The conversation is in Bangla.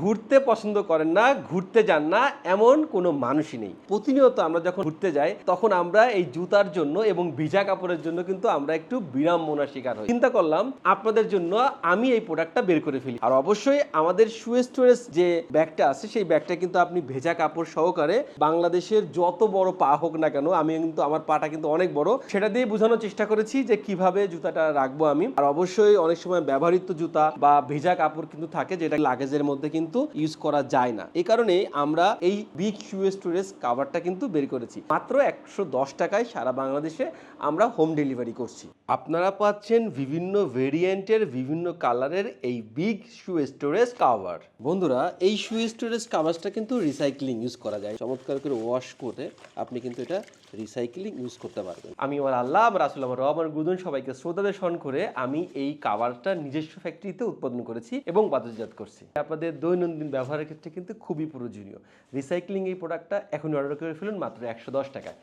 ঘুরতে পছন্দ করেন না, ঘুরতে যান না, এমন কোনো মানুষই নেই। প্রতিনিয়ত আমরা যখন ঘুরতে যাই, তখন আমরা এই জুতার জন্য এবং ভিজা কাপড়ের জন্য কিন্তু আমরা একটু বিড়ম্বনার শিকার হই। চিন্তা করলাম, আপনাদের জন্য আমি এই প্রোডাক্টটা বের করে ফেলি। আর অবশ্যই আমাদের শু স্টোরেজ যে ব্যাগটা আছে, সেই ব্যাগটা কিন্তু আপনি ভেজা কাপড় সহকারে বাংলাদেশের যত বড় পা হোক না কেন, আমি কিন্তু, আমার পাটা কিন্তু অনেক বড়, সেটা দিয়ে বোঝানোর চেষ্টা করেছি যে কীভাবে জুতাটা রাখব আমি। আর অবশ্যই অনেক সময় ব্যবহৃত জুতা বা ভেজা কাপড় কিন্তু থাকে, যেটা লাগেজের মধ্যে কিন্তু ইউজ করা যায় না। এই কারণে আমরা এই বিগ শু স্টোরেজ কাভারটা কিন্তু বের করেছি। মাত্র একশো দশ টাকায় সারা বাংলাদেশে আমরা হোম ডেলিভারি করছি। আপনারা পাচ্ছেন বিভিন্ন ভেরিয়েন্টের বিভিন্ন কালারের এই বিগ শু স্টোরেজ কাভার বন্ধুরা, এই শু স্টোরেজ কাভারটা কিন্তু রিসাইক্লিং ইউজ করা যায়। চমৎকার করে ওয়াশ করে আপনি কিন্তু এটা রিসাইক্লিং ইউজ করতে পারবেন। আমি আমার আল্লাহ, আমার রাসুল, আমার রব, আমার গুদন সবাইকে শ্রোতাদের স্মরণ করে আমি এই কাভারটা নিজস্ব ফ্যাক্টরিতে উৎপাদন করেছি এবং বাজারজাত করছি। আপনাদের দৈনন্দিন ব্যবহারের ক্ষেত্রে কিন্তু খুবই প্রয়োজনীয়। রিসাইক্লিং এই প্রোডাক্টটা এখন অর্ডার করে ফেলুন মাত্র একশো দশ টাকায়।